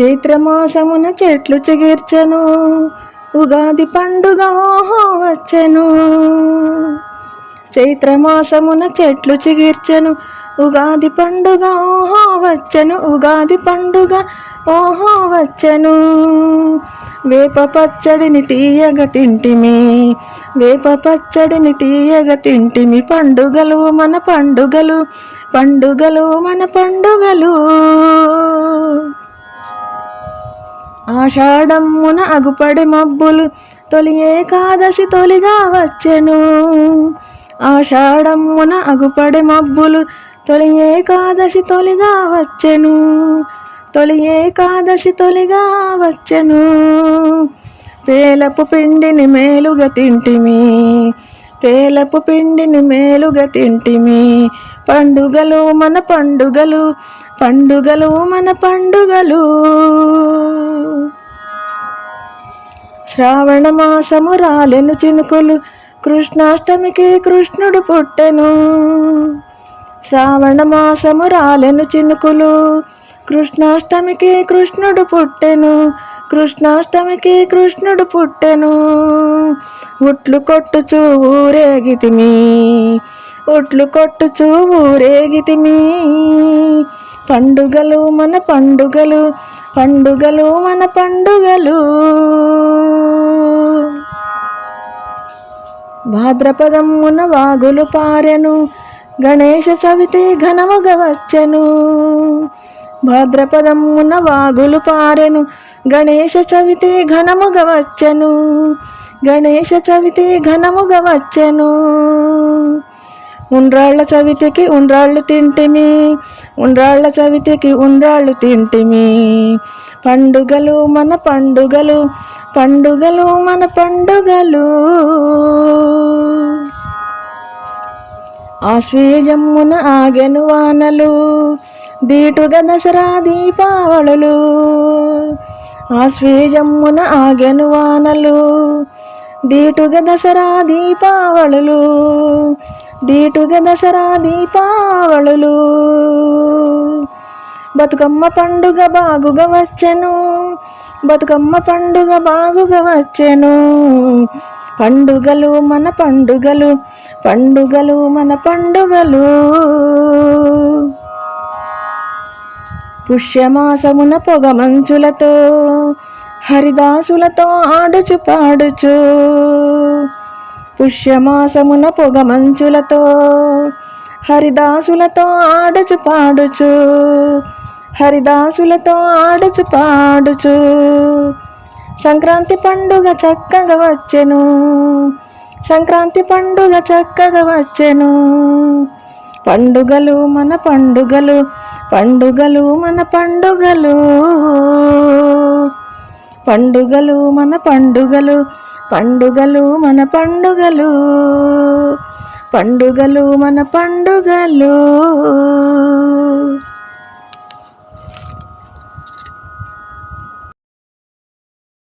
చైత్రమాసమున చెట్లు చిగిర్చెను. ఉగాది పండుగ ఓహో వచ్చెను. చైత్రమాసమున చెట్లు చిగిర్చెను. ఉగాది పండుగ ఓహో వచ్చెను. ఉగాది పండుగ ఓహో వచ్చెను. వేప పచ్చడిని తీయగ తింటిమి. వేప పచ్చడిని తీయగ తింటిమి. పండుగలు మన పండుగలు. పండుగలు మన పండుగలు. ఆషాఢమ్మున అగుపడి మబ్బులు తొలి ఏకాదశి తొలిగా వచ్చెను. ఆషాఢమ్మున అగుపడి మబ్బులు తొలి ఏకాదశి తొలిగా వచ్చెను. తొలి ఏకాదశి తొలిగా వచ్చెను. పేలపు పిండిని మేలుగా తింటిమి పేలపు పిండిని మేలుగా తింటిమి. పండుగలు మన పండుగలు పండుగలు మన పండుగలు. శ్రావణమాసము రాలెను చినుకులు కృష్ణాష్టమికి కృష్ణుడు పుట్టెను. శ్రావణమాసము రాలెను చినుకులు కృష్ణాష్టమికి కృష్ణుడు పుట్టెను. కృష్ణాష్టమికి కృష్ణుడు పుట్టెను. ఉట్లు కొట్టుచు ఊరేగితిమి. ఉట్లు కొట్టుచు ఊరేగితిమి. పండుగలు మన పండుగలు పండుగలు మన పండుగలు. భాద్రపదమున వాగులు పారెను గణేశ చవితి ఘనముగ వచ్చెను. భాద్రపదమున వాగులు పారెను గణేశ చవితి ఘనముగ వచ్చెను. గణేశ చవితి ఘనముగ వచ్చెను. ఉండ్రాళ్ళ చవితికి ఉండ్రాళ్ళు తింటిమి ఉండ్రాళ్ళ చవితికి ఉండ్రాళ్ళు తింటిమి. పండుగలు మన పండుగలు పండుగలు మన పండుగలు. ఆశ్వేజమ్మున ఆగెను వానలు దీటుగా దసరా దీపావళులు. ఆశ్వేజమ్మున ఆగెను వానలు దీటుగా దసరా దీపావళులు. దీటుగా దసరా దీపావళులు. బతుకమ్మ పండుగ బాగుగా వచ్చెను. బతుకమ్మ పండుగ బాగుగా వచ్చెను. పండుగలు మన పండుగలు పండుగలు మన పండుగలు. పుష్యమాసమున పొగ మంచులతో హరిదాసులతో ఆడుచు పాడుచు. పుష్యమాసమున పొగమంచులతో హరిదాసులతో ఆడుచు పాడుచు హరిదాసులతో ఆడుచు పాడుచు. సంక్రాంతి పండుగ చక్కగా వచ్చెను సంక్రాంతి పండుగ చక్కగా వచ్చెను. పండుగలు మన పండుగలు పండుగలు మన పండుగలు. పండుగలు మన పండుగలు పండుగలు మన పండుగలు పండుగలు మన పండుగలు.